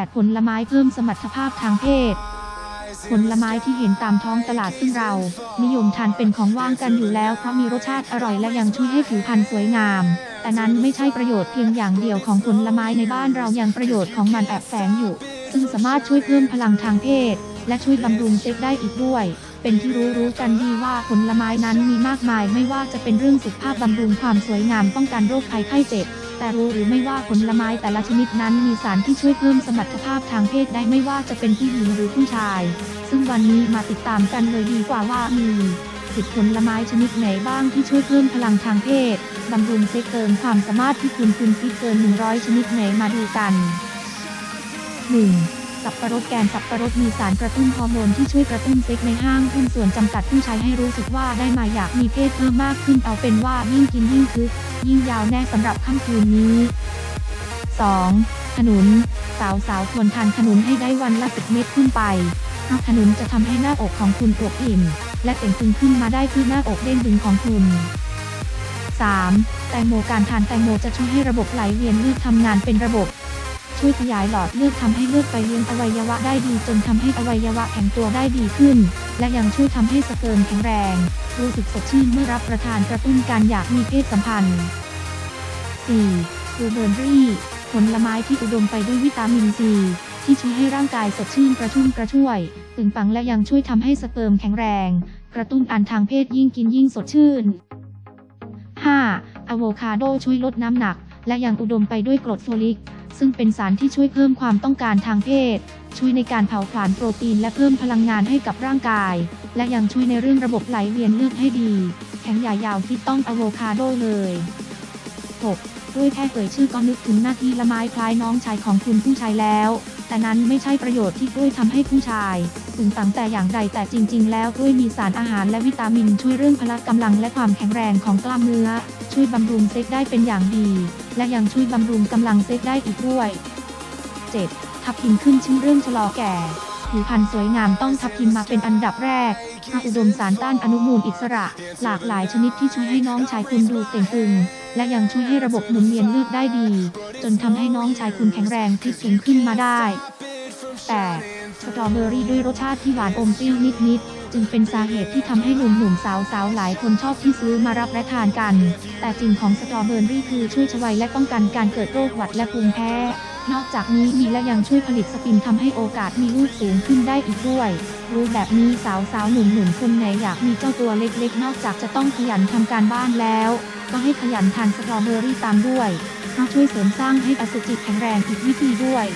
8 ผลไม้เพิ่มสมรรถภาพทางเพศ ผลไม้ที่เห็นตามท้องตลาดซึ่งเรา นิยมทานเป็นของว่างกันอยู่แล้วเพราะมีรสชาติอร่อยและยังช่วยให้ผิวพรรณสวยงาม แต่นั้นไม่ใช่ประโยชน์เพียงอย่างเดียวของผลไม้ในบ้านเรายังประโยชน์ของมันแอบแฝงอยู่ ซึ่งสามารถช่วยเพิ่มพลังทางเพศ และช่วยบำรุงเซ็กได้อีกด้วยเป็นที่รู้รู้กันดีว่าผลไม้นั้นมีมากมายไม่ว่าจะเป็นเรื่องสุขภาพบำรุงความสวยงามป้องกันโรคภัยไข้เจ็บ แต่รู้หรือไม่ว่าผลไม้แต่ละชนิดนั้นมีสารที่ช่วยเพิ่มสมรรถภาพทางเพศได้ไม่ว่าจะเป็นผู้หญิงหรือผู้ชาย ซึ่งวันนี้มาติดตามกันเลยดีกว่าว่ามีสิบผลไม้ชนิดไหนบ้างที่ช่วยเพิ่มพลังทางเพศบำรุงเซ็กเกินความสามารถที่คุณคุณคิดเกิน 100 ชนิดไหนมาดูกัน 1. สับปะรดแกนสับปะรดมีสารกระตุ้นฮอร์โมนที่ช่วยกระตุ้นเซ็กในห้างหุ้นส่วนจำกัดผู้ใช้ให้รู้สึกว่าได้มาอยากมีเพศเพิ่มมากขึ้นเอาเป็นว่ายิ่งกินยิ่งคึก ยิ่งยาวแน่สำหรับค่ำคืนนี้ 2. ขนุน สาวสาวควรทานขนุนให้ได้วันละสิบเม็ดขึ้นไปเพราะขนุนจะทำให้หน้าอกของคุณอวบอิ่ม และเต่งตึงขึ้นมาได้ที่หน้าอกเด้งดึงของคุณ 3. แตงโมการทานแตงโมจะช่วยให้ระบบไหลเวียนเลือดทำงานเป็นระบบ ช่วยขยายหลอดเลือดทำให้เลือดไปเลี้ยงอวัยวะได้ดีจนทำให้อวัยวะแข็งตัวได้ดีขึ้น และยังช่วยทำให้สเปิร์มแข็งแรง รู้สึกสดชื่นเมื่อรับประทานกระตุ้นการอยากมีเพศสัมพันธ์ 4. บลูเบอร์รี่ผลไม้ที่อุดมไปด้วยวิตามินซี ที่ช่วยให้ร่างกายสดชื่นกระชุ่มกระชวยตึงปังและยังช่วยทำให้สเปิร์มแข็งแรง กระตุ้นอันทางเพศยิ่งกินยิ่งสดชื่น 5. อะโวคาโดช่วยลดน้ำหนัก และยังอุดมไปด้วยกรดโฟลิก ซึ่งเป็นสารที่ช่วยเพิ่มความต้องการทางเพศ ช่วยในการเผาผลาญโปรตีนและเพิ่มพลังงานให้กับร่างกาย และยังช่วยในเรื่องระบบไหลเวียนเลือดให้ดี แข็งใหญ่ยาวที่ต้องอะโวคาโดเลย 6. ด้วยแค่เอ่ยชื่อก็นึกถึงหน้าที่ละไม้คล้ายน้องชายของคุณผู้ชายแล้ว แต่นั้นไม่ใช่ประโยชน์ที่กล้วยทำให้ผู้ชายถึงต่างแต่อย่างใดแต่จริง ๆ แล้วกล้วยมีสารอาหารและวิตามินช่วยเรื่องพละกำลังและความแข็งแรงของกล้ามเนื้อ ช่วยบำรุงเซ็กได้เป็นอย่างดี และยังช่วยบำรุงกำลังเซ็กได้อีกด้วย 7. ทับทิมขึ้นชื่อเรื่องชะลอแก่ผิวพรรณสวยงามต้องทับทิมมาเป็นอันดับแรกเพราะอุดมสารต้านอนุมูลอิสระ หลากหลายชนิดที่ช่วยให้น้องชายคุณดูเต่งตึงและยังช่วยให้ระบบหมุนเวียนเลือดได้ดี จนทำให้น้องชายคุณแข็งแรงที่สูงขึ้นมาได้ แต่สตรอเบอรี่ด้วยรสชาติที่หวานอมเปรี้ยวนิดๆ จึงเป็นสาเหตุที่ทำให้หนุ่มๆสาวๆหลายคนชอบที่ซื้อมารับและทานกัน แต่จริงของสตรอเบอรี่คือช่วยชวัยและป้องกันการเกิดโรคหวัดและภูมิแพ้ นอกจากนี้มีและยังช่วยผลิตสปินทำให้โอกาสมีลูกสูงขึ้นได้อีกด้วย รู้แบบนี้สาวๆหนุ่มๆคนไหนอยากมีเจ้าตัวเล็กๆ นอกจากจะต้องขยันทำการบ้านแล้ว ก็ให้ขยันทานสตรอเบอรี่ตามด้วยเพราะช่วยเสริมสร้างให้อสุจิแข็งแรงอีกวิธีด้วย